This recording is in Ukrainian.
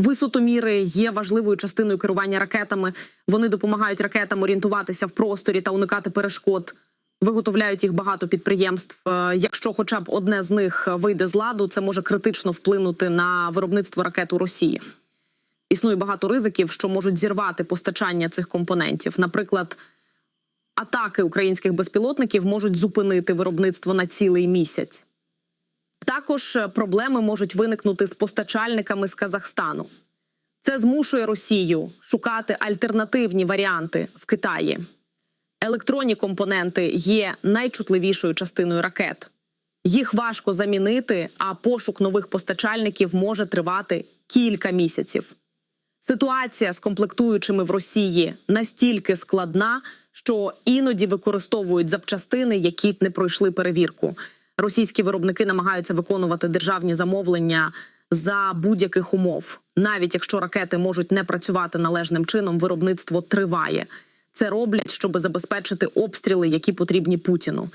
Висотоміри є важливою частиною керування ракетами. Вони допомагають ракетам орієнтуватися в просторі та уникати перешкод. Виготовляють їх багато підприємств. Е, Якщо хоча б одне з них вийде з ладу, це може критично вплинути на виробництво ракет у Росії. Існує багато ризиків, що можуть зірвати постачання цих компонентів. Наприклад, атаки українських безпілотників можуть зупинити виробництво на цілий місяць. Також е, проблеми можуть виникнути з постачальниками з Казахстану. Це змушує Росію шукати альтернативні варіанти в Китаї. Електронні компоненти є найчутливішою частиною ракет. Їх важко замінити, а пошук нових постачальників може тривати кілька місяців. Ситуація з комплектуючими в Росії настільки складна, що іноді використовують запчастини, які не пройшли перевірку. Російські виробники намагаються виконувати державні замовлення за будь-яких умов. Навіть якщо ракети можуть не працювати належним чином, виробництво триває. Це роблять, щоб забезпечити обстріли, які потрібні Путіну.